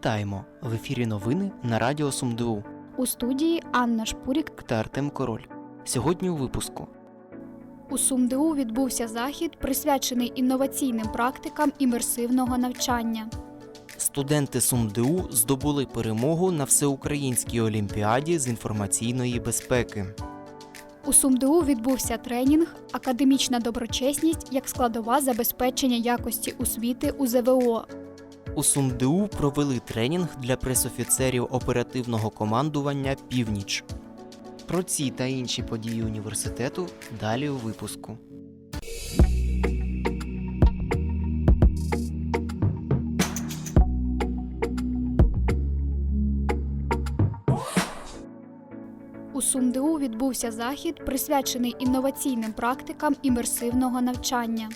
Вітаємо! В ефірі новини на Радіо СумДУ У студії Анна Шпурік. та Артем Король. Сьогодні у випуску У СумДУ відбувся захід, присвячений інноваційним практикам імерсивного навчання. студенти СумДУ здобули перемогу на всеукраїнській олімпіаді з інформаційної безпеки. У СумДУ відбувся тренінг Академічна доброчесність як складова забезпечення якості освіти у ЗВО. У СумДУ провели тренінг для пресофіцерів оперативного командування Північ. Про ці та інші події університету далі у випуску. У СумДУ відбувся захід, присвячений інноваційним практикам імерсивного навчання.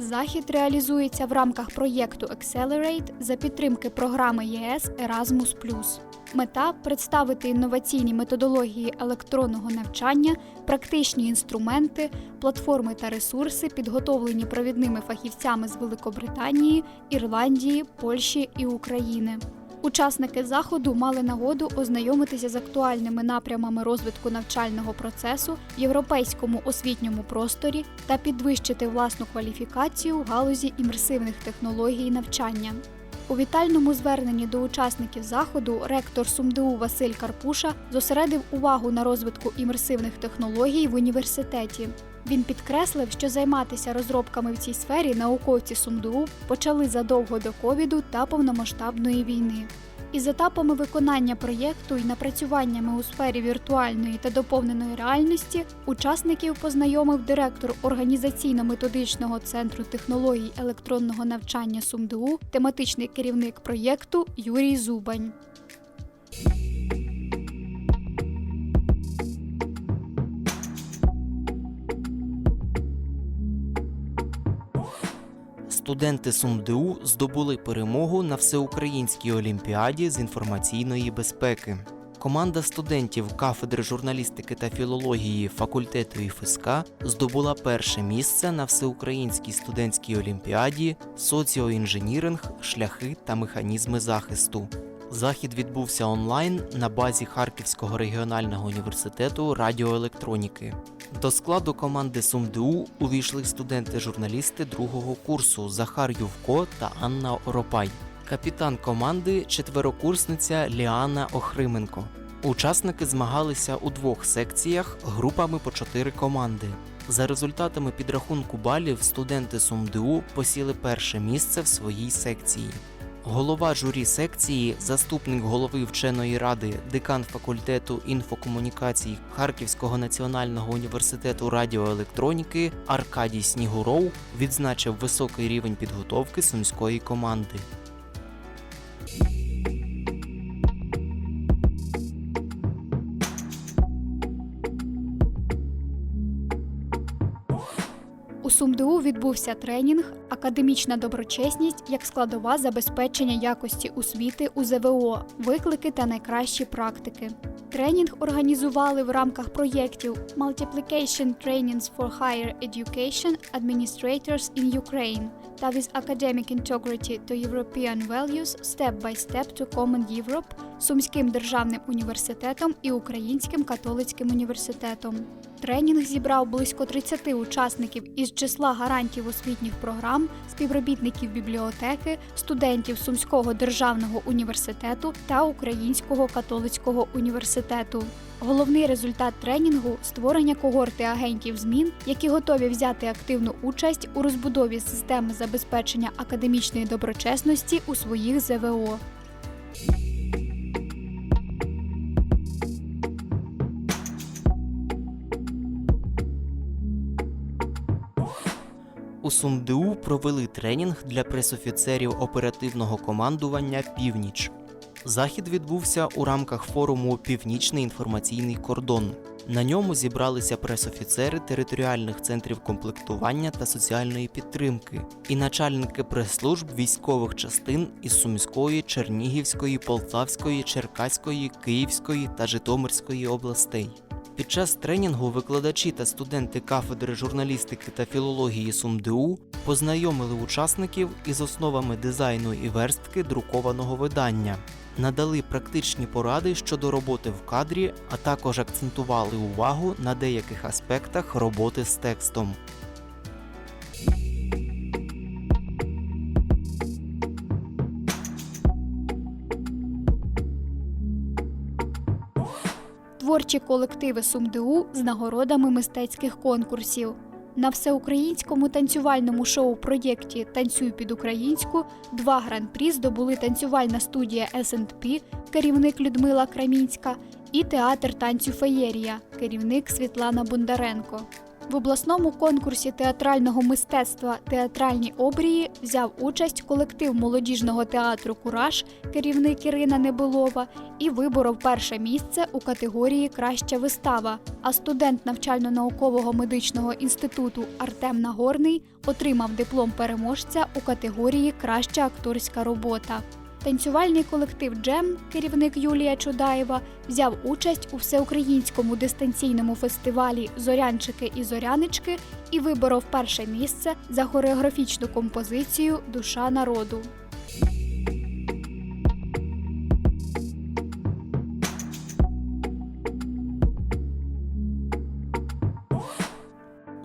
Захід реалізується в рамках проєкту Accelerate за підтримки програми ЄС Erasmus+. Мета представити інноваційні методології електронного навчання, практичні інструменти, платформи та ресурси, підготовлені провідними фахівцями з Великобританії, Ірландії, Польщі і України. Учасники заходу мали нагоду ознайомитися з актуальними напрямами розвитку навчального процесу в європейському освітньому просторі та підвищити власну кваліфікацію в галузі імерсивних технологій навчання. У вітальному зверненні до учасників заходу ректор СумДУ Василь Карпуша зосередив увагу на розвитку імерсивних технологій в університеті. Він підкреслив, що займатися розробками в цій сфері науковці СумДУ почали задовго до ковіду та повномасштабної війни. Із етапами виконання проєкту і напрацюваннями у сфері віртуальної та доповненої реальності учасників познайомив директор організаційно-методичного центру технологій електронного навчання СумДУ, тематичний керівник проєкту Юрій Зубань. Студенти СумДУ здобули перемогу на всеукраїнській олімпіаді з інформаційної безпеки. Команда студентів кафедри журналістики та філології факультету ІФСК здобула перше місце на всеукраїнській студентській олімпіаді Соціоінженіринг, шляхи та механізми захисту. Захід відбувся онлайн на базі Харківського регіонального університету радіоелектроніки. До складу команди СумДУ увійшли студенти-журналісти другого курсу Захар Ювко та Анна Оропай, капітан команди четверокурсниця Ліана Охрименко. Учасники змагалися у двох секціях групами по чотири команди. За результатами підрахунку балів студенти СумДУ посіли перше місце в своїй секції. Голова журі секції, заступник голови вченої ради, декан факультету інфокомунікацій Харківського національного університету радіоелектроніки Аркадій Снігуров відзначив високий рівень підготовки сумської команди. СумДУ відбувся тренінг Академічна доброчесність як складова забезпечення якості освіти у ЗВО, виклики та найкращі практики. Тренінг організували в рамках проєктів Multiplication Trainings for Higher Education Administrators in Ukraine та With Academic Integrity to European Values Step by Step to Common Europe Сумським державним університетом і Українським католицьким університетом. Тренінг зібрав близько 30 учасників із числа гарантів освітніх програм, співробітників бібліотеки, студентів Сумського державного університету та Українського католицького університету. Головний результат тренінгу створення когорти агентів змін, які готові взяти активну участь у розбудові системи забезпечення академічної доброчесності у своїх ЗВО. У провели тренінг для пресофіцерів оперативного командування Північ. Захід відбувся у рамках форуму Північний інформаційний кордон. На ньому зібралися пресофіцери територіальних центрів комплектування та соціальної підтримки і начальники прес-служб військових частин із Сумської, Чернігівської, Полтавської, Черкаської, Київської та Житомирської областей. Під час тренінгу викладачі та студенти кафедри журналістики та філології СумДУ познайомили учасників із основами дизайну і верстки друкованого видання, надали практичні поради щодо роботи в кадрі, а також акцентували увагу на деяких аспектах роботи з текстом. Творчі колективи СумДУ з нагородами мистецьких конкурсів. На всеукраїнському танцювальному шоу-проєкті Танцюй під українську два гран-прі здобули танцювальна студія S&P, керівник Людмила Крамінська, і театр танцю Феєрія, керівник Світлана Бондаренко. В обласному конкурсі театрального мистецтва Театральні обрії взяв участь колектив молодіжного театру Кураж, керівник Ірина Небилова, і виборов перше місце у категорії Краща вистава. А студент навчально-наукового медичного інституту Артем Нагорний отримав диплом переможця у категорії Краща акторська робота. Танцювальний колектив Джем, керівник Юлія Чудаєва, взяв участь у всеукраїнському дистанційному фестивалі Зорянчики і Зорянички і виборов перше місце за хореографічну композицію Душа народу.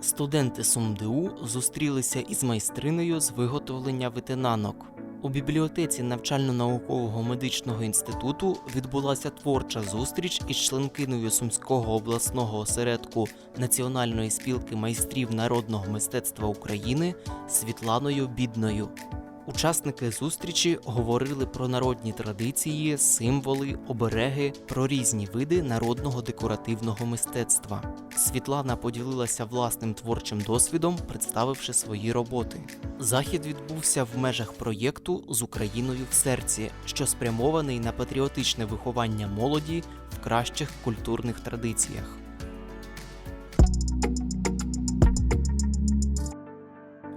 Студенти СумДУ зустрілися із майстринею з виготовлення витинанок. У бібліотеці навчально-наукового медичного інституту відбулася творча зустріч із членкиною Сумського обласного осередку Національної спілки майстрів народного мистецтва України Світланою Бідною. Учасники зустрічі говорили про народні традиції, символи, обереги, про різні види народного декоративного мистецтва. Світлана поділилася власним творчим досвідом, представивши свої роботи. Захід відбувся в межах проєкту з Україною в серці, що спрямований на патріотичне виховання молоді в кращих культурних традиціях.